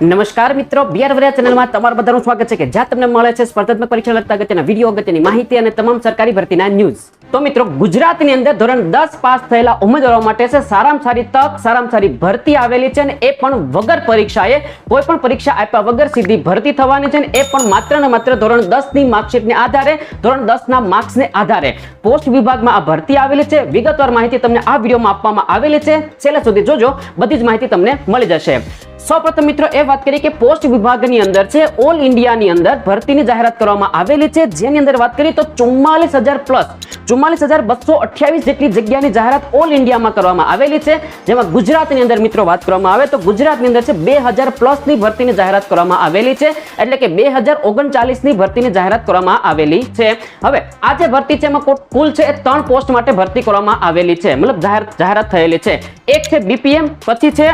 નમસ્કાર મિત્રો વરિયા ચેનલમાં તમારું બધાનું સ્વાગત છે કે જ્યાં તમને મળે છે સ્પર્ધાત્મક પરીક્ષા લગતા અગત્યના વીડિયો, અગત્યની માહિતી અને તમામ સરકારી ભરતીના ન્યૂઝ તો મિત્રો, ગુજરાતની અંદર ધોરણ દસ પાસ થયેલા ઉમેદવારો માટે છે સારામાં સારી તક, સારામાં સારી ભરતી આવેલી છે અને એ પણ વગર પરીક્ષાએ, કોઈ પણ પરીક્ષા આપ્યા વગર સીધી ભરતી થવાની છે અને એ પણ માત્ર ને માત્ર ધોરણ દસની માર્કશીટને આધારે, ધોરણ દસ ના માર્ક્સને આધારે. પોસ્ટ વિભાગમાં આ ભરતી આવેલી છે. વિગતવાર માહિતી તમને આ વિડીયોમાં આપવામાં આવેલી છે. છેલ્લે સુધી જોજો. બધી જ માહિતી તમને મળી જશે. સૌપ્રથમ મિત્રો એ વાત કરીએ કે પોસ્ટ વિભાગની અંદર છે ઓલ ઇન્ડિયાની અંદર ભરતીની જાહેરાત કરવામાં આવેલી છે. જેની અંદર વાત કરીએ તો ચુમ્માલીસ હજાર પ્લસ ચુમ્માલીસ હજાર બસો અઠ્યાવીસ જેટલી જગ્યાની જાહેરાત ઓલ ઇન્ડિયામાં કરવામાં આવેલી છે. જેમાં ગુજરાતની અંદર મિત્રો વાત કરવામાં આવે તો ગુજરાતની અંદર છે, બે હજાર પ્લસની ભરતીની જાહેરાત કરવામાં આવેલી છે. એટલે કે બે હજાર ઓગણચાલીસની ભરતીની જાહેરાત કરવામાં આવેલી છે. હવે, આ જે ભરતી છે, એમાં કુલ- છે એ ત્રણ પોસ્ટ માટે ભરતી કરવામાં આવેલી છે. મતલબ જાહેર જાહેરાત થયેલી છે. એક છે બીપીએમ પછી છે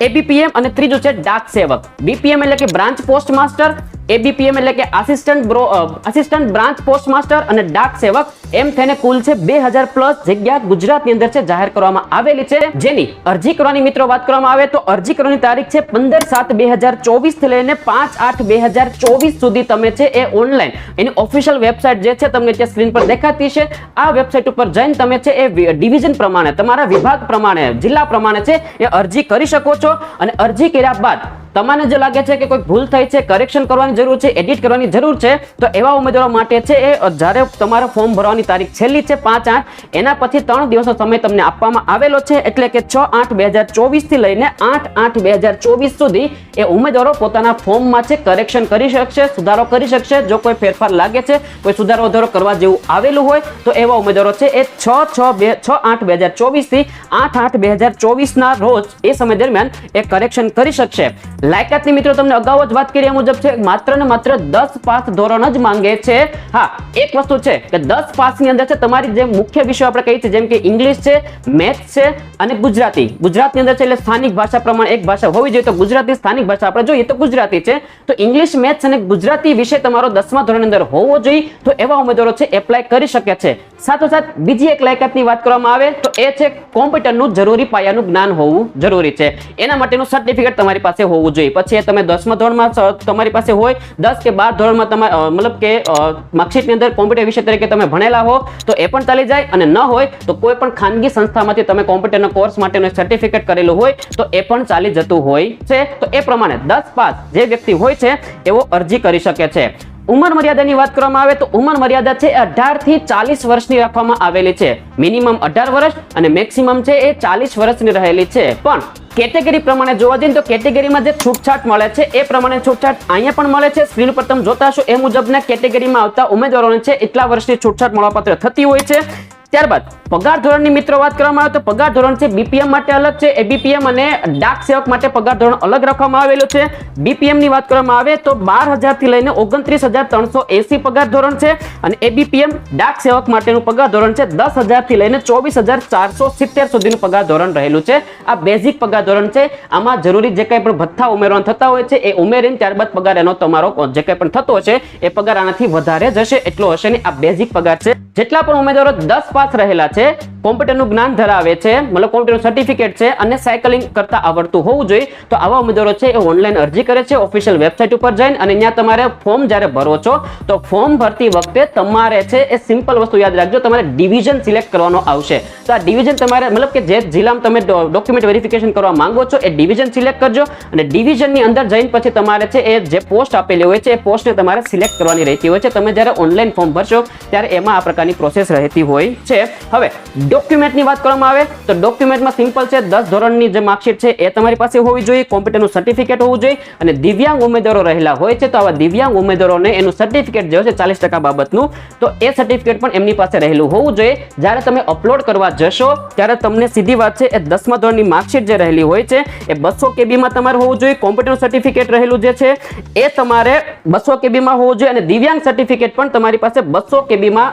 એબીપીએમ અને ત્રીજું છે ડાક સેવક. બીપીએમ એટલે કે બ્રાન્ચ પોસ્ટ માસ્ટર એબીપીએમ એટલે કે assistant bro assistant branch post master અને ડાક સેવક, એમ થઈને કુલ છે બે હજાર પ્લસ જગ્યા ગુજરાતની અંદર છે જાહેર કરવામાં આવેલી છે. જેની અરજી કરવાની મિત્રો વાત કરવામાં આવે તો અરજી કરવાની તારીખ છે પંદર સાત બે હજાર ચોવીસથી લઈને પાંચ આઠ બે હજાર ચોવીસ સુધી તમે છે એ ઓનલાઈન એની ઓફિશિયલ વેબસાઇટ જે છે તમને ત્યાં સ્ક્રીન પર દેખાતી છે. આ વેબસાઇટ ઉપર જઈને તમે છે એ ડિવિઝન પ્રમાણે, તમારા વિભાગ પ્રમાણે, જિલ્લા પ્રમાણે છે એ અરજી કરી શકો છો. અને અરજી કર્યા બાદ તમને જે લાગે છે કે કોઈ ભૂલ થઈ છે કરેક્શન કરવાની જરૂર છે એડિટ કરવાની જરૂર છે, તો એવા ઉમેદવારો માટે છે એ જ્યારે તમારે ફોર્મ ભરવાની તારીખ છેલ્લી છે પાંચ આઠ, એના પછી ત્રણ દિવસનો સમય તમને આપવામાં આવેલો છે, એટલે કે છ આઠ બે હજાર ચોવીસથી લઈને આઠ આઠ બે હજાર ચોવીસ સુધી એ ઉમેદવારો પોતાના ફોર્મમાં છે કરેક્શન કરી શકશે, સુધારો કરી શકશે, જો કોઈ ફેરફાર લાગે છે, કોઈ સુધારો વધારો કરવા જેવું આવેલું હોય, તો એવા ઉમેદવારો છે એ છ છ બે, છ આઠ બે હજાર ચોવીસથી આઠ આઠ બે હજાર ચોવીસના રોજ એ સમય દરમિયાન એ કરેક્શન કરી શકશે. લાયકાતની મિત્રો, તમને અગાઉ જ વાત કર્યા મુજબ છે, માત્ર ને માત્ર દસ પાસ ધોરણ જ માંગે છે. હા, એક વસ્તુ છે કે દસ પાસની અંદર છે, તમારી જે મુખ્ય વિષયો આપણે કહીએ છીએ જેમ કે ઇંગ્લિશ છે, મેથ્સ છે અને ગુજરાતી. ગુજરાતની અંદર છે, એટલે સ્થાનિક ભાષા પ્રમાણે એક ભાષા હોવી જોઈએ. તો ગુજરાતી સ્થાનિક ભાષા આપણે જોઈએ તો ગુજરાતી છે. તો ઇંગ્લિશ, મેથ્સ અને ગુજરાતી વિષય તમારો દસમા ધોરણની અંદર હોવો જોઈએ. તો એવા ઉમેદવારો છે એપ્લાય કરી શકે છે. સાથોસાથ બીજી એક લાયકાતની વાત કરવામાં આવે, તો એ છે, કોમ્પ્યુટરનું જરૂરી પાયાનું જ્ઞાન હોવું જરૂરી છે. એના માટેનું સર્ટિફિકેટ તમારી પાસે હોવું જોઈએ. પછી તમે દસમા ધોરણમાં તમારી પાસે હોય દસ કે બાર ધોરણમાં તમારે મતલબ કે માર્કશીટની અંદર કોમ્પ્યુટર વિષય તરીકે તમે ભણેલા હો, તો એ પણ ચાલી જાય અને ન હોય તો કોઈ પણ ખાનગી સંસ્થામાંથી તમે કોમ્પ્યુટરના કોર્સ માટેનું સર્ટિફિકેટ કરેલું હોય તો એ પણ ચાલી જતું હોય છે. તો એ પ્રમાણે દસ પાસ જે વ્યક્તિ હોય છે, એવો અરજી કરી શકે છે. ઉંમર મર્યાદાની વાત કરવામાં આવે તો ઉંમર મર્યાદા છે અઢારથી ચાલીસ વર્ષની રાખવામાં આવેલી છે. મિનિમમ અઢાર વર્ષ અને મેક્સિમમ છે એ ચાલીસ વર્ષની રહેલી છે. પણ કેટેગરી પ્રમાણે જોવા જઈએ તો કેટેગરીમાં જે છૂટછાટ મળે છે એ પ્રમાણે છૂટછાટ અહીંયા પણ મળે છે. સ્ક્રીન પર તમે જોતા હશો એ મુજબના કેટેગરીમાં આવતા ઉમેદવારોને છે એટલા વર્ષની છૂટછાટ મળવાપાત્ર થતી હોય છે. ત્યારબાદ પગાર ધોરણની મિત્રો વાત કરવામાં આવે તો પગાર ધોરણ છે બીપીએમ માટે અલગ છે. એબીપીએમ અને ડાક સેવક માટે પગાર ધોરણ અલગ રાખવામાં આવેલું છે. બીપીએમની વાત કરવામાં આવે તો બાર હજારથી લઈને ઓગણત્રીસ હજાર ત્રણસો એસી પગાર ધોરણ છે અને એબીપીએમ ડાક સેવક માટેનું પગાર ધોરણ છે દસ હજારથી લઈને ચોવીસ હજાર ચારસો સિત્તેર સુધીનું પગાર ધોરણ રહેલું છે. આ બેઝિક પગાર ધોરણ છે. આમાં જરૂરી જે કંઈ પણ ભથ્થા ઉમેરવાના થતા હોય છે એ ઉમેરીને ત્યારબાદ પગાર એનો તમારો જે કંઈ પણ થતો હશે એ પગાર આનાથી વધારે જશે. એટલો હશે નહીં આ બેઝિક પગાર છે. જેટલા પણ ઉમેદવારો દસ પાસ રહેલા છે કોમ્પ્યુટરનું જ્ઞાન ધરાવે છે, મતલબ કોમ્પ્યુટર સર્ટિફિકેટ છે અને સાયકલિંગ કરતા આવડતું હોવું જોઈએ. તો આવા ઉમેદવારો છે એ ઓનલાઈન અરજી કરે છે ઓફિશિયલ વેબસાઇટ ઉપર જઈને અને ત્યાં તમારે ફોર્મ જ્યારે ભરો છો, તો ફોર્મ ભરતી વખતે તમારે છે એ સિમ્પલ વસ્તુ યાદ રાખજો, તમારે ડિવિઝન સિલેક્ટ કરવાનો આવશે. તો આ ડિવિઝન તમારે, મતલબ કે જે જિલ્લામાં તમે ડોક્યુમેન્ટ વેરિફિકેશન કરવા માંગો છો, એ ડિવિઝન સિલેક્ટ કરજો અને ડિવિઝનની અંદર જઈને પછી તમારે છે એ જે પોસ્ટ આપેલી હોય છે, એ પોસ્ટને તમારે સિલેક્ટ કરવાની રહેતી હોય છે. તમે જ્યારે ઓનલાઈન ફોર્મ ભરશો, ત્યારે એમાં આ પ્રકારની પ્રોસેસ રહેતી હોય છે. હવે ડોક્યુમેન્ટની વાત કરવામાં આવે તો ડોક્યુમેન્ટમાં સિમ્પલ છે, દસ ધોરણની જે માર્કશીટ છે એ તમારી પાસે હોવી જોઈએ કોમ્પ્યુટરનું સર્ટિફિકેટ હોવું જોઈએ અને દિવ્યાંગ ઉમેદવારો રહેલા હોય છે તો આવા દિવ્યાંગ ઉમેદવારોને એનું સર્ટિફિકેટ જે હોય છે ચાલીસ ટકા બાબતનું, તો એ સર્ટિફિકેટ પણ એમની પાસે રહેલું હોવું જોઈએ. જ્યારે તમે અપલોડ કરવા જશો, ત્યારે તમને સીધી વાત છે, એ દસમા ધોરણની માર્કશીટ જે રહેલી હોય છે, એ બસો કેબીમાં તમારે હોવું જોઈએ કોમ્પ્યુટરનું સર્ટિફિકેટ રહેલું જે છે, એ તમારે બસો કેબીમાં હોવું જોઈએ અને દિવ્યાંગ સર્ટિફિકેટ પણ તમારી પાસે બસો કેબીમાં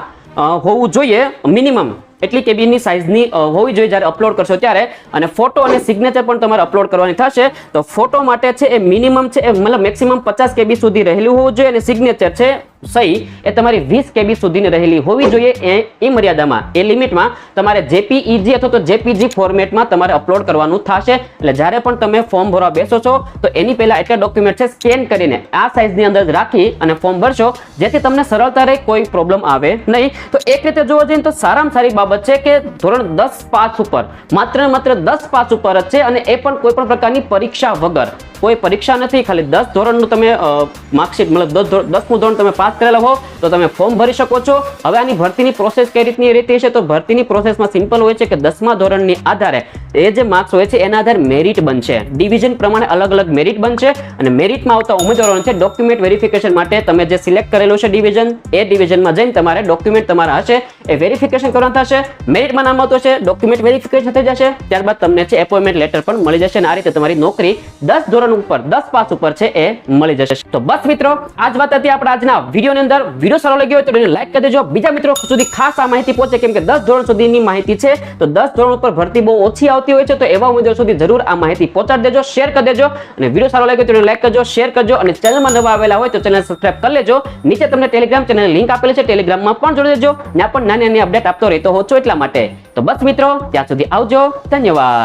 હોવું જોઈએ, મિનિમમ. એટલી કેબીની સાઇઝની હોવી જોઈએ જ્યારે અપલોડ કરશો ત્યારે. અને ફોટો અને સિગ્નેચર પણ તમારે અપલોડ કરવાની થશે. તો ફોટો માટે છે એ મિનિમમ છે એ મતલબ મેક્સિમમ પચાસ કેબી સુધી રહેલું હોવું જોઈએ અને સિગ્નેચર છે સહી એ તમારી વીસ કેબી સુધીની રહેલી હોવી જોઈએ એ એ મર્યાદામાં. એ લિમિટમાં તમારે જેપીઈજી અથવા તો જેપીજી ફોર્મેટમાં તમારે અપલોડ કરવાનું થશે. એટલે જ્યારે પણ તમે ફોર્મ ભરવા બેસો છો, તો એની પહેલા એટલા ડોક્યુમેન્ટ છે સ્કેન કરીને આ સાઇઝની અંદર રાખી અને ફોર્મ ભરશો. જેથી તમને સરળતા રહે કોઈ પ્રોબ્લેમ આવે નહીં. તો એક રીતે જોવા જઈએ તો સારામાં સારી બાબત છે કે ધોરણ દસ પાસ ઉપર, માત્ર માત્ર દસ પાસ ઉપર જ છે અને એ પણ કોઈ પણ પ્રકારની પરીક્ષા વગર. કોઈ પરીક્ષા નથી, ખાલી દસ ધોરણનું તમે માર્કશીટ, મતલબ દસ દસમું ધોરણ તમે પાસ કરેલા હો, તો તમે ફોર્મ ભરી શકો છો. હવે આની ભરતીની પ્રોસેસ કઈ રીતની રીતે છે? તો ભરતીની પ્રોસેસમાં સિમ્પલ હોય છે કે દસમા ધોરણની આધારે એ જે માર્ક્સ હોય છે, એના આધારે મેરિટ બનશે. ડિવિઝન પ્રમાણે અલગ અલગ મેરિટ બનશે અને મેરિટમાં આવતા ઉમેદવારોને છે ડોક્યુમેન્ટ વેરિફિકેશન માટે તમે જે સિલેક્ટ કરેલું છે ડિવિઝન, એ ડિવિઝનમાં જઈને તમારે ડોક્યુમેન્ટ તમારા હશે, એ વેરિફિકેશન કરવાના થશે. મેરિટમાં નામ આવતું છે, ડોક્યુમેન્ટ વેરિફિકેશન થઈ જશે. ત્યારબાદ તમને છે એપોઇન્ટમેન્ટ લેટર પણ મળી જશે અને આ રીતે તમારી નોકરી દસ ધોરણ ઉપર, દસ પાસ ઉપર છે એ મળી જશે. તો બસ મિત્રો આ વાત હતી આપણા આજના વિડીયોની અંદર. વીડિયો સારો લાગ્યો હોય તો લાઈક કરી દેજો. બીજા મિત્રો સુધી ખાસ આ માહિતી પહોંચે, કેમ કે દસ ધોરણ સુધીની માહિતી છે. તો દસ ધોરણ ઉપર ભરતી બહુ ઓછી આવતી હોય છે, તો એવા ઉમેદવાર સુધી જરૂર આ માહિતી પહોંચાડી દેજો શેર કરી દેજો. અને વીડિયો સારો લાગ્યો તો લાઈક કરજો શેર કરજો. અને ચેનલમાં નવા આવેલા હોય તો ચેનલ સબસ્ક્રાઈબ કરી લેજો. નીચે તમને ટેલિગ્રામ ચેનલ લિંક આપેલી છે ટેલિગ્રામમાં પણ જોડી દેજો. ત્યાં પણ નાની નાની અપડેટ આપતો રહેતો હોય છો એટલા માટે. તો બસ મિત્રો, ત્યાં સુધી આવજો. ધન્યવાદ.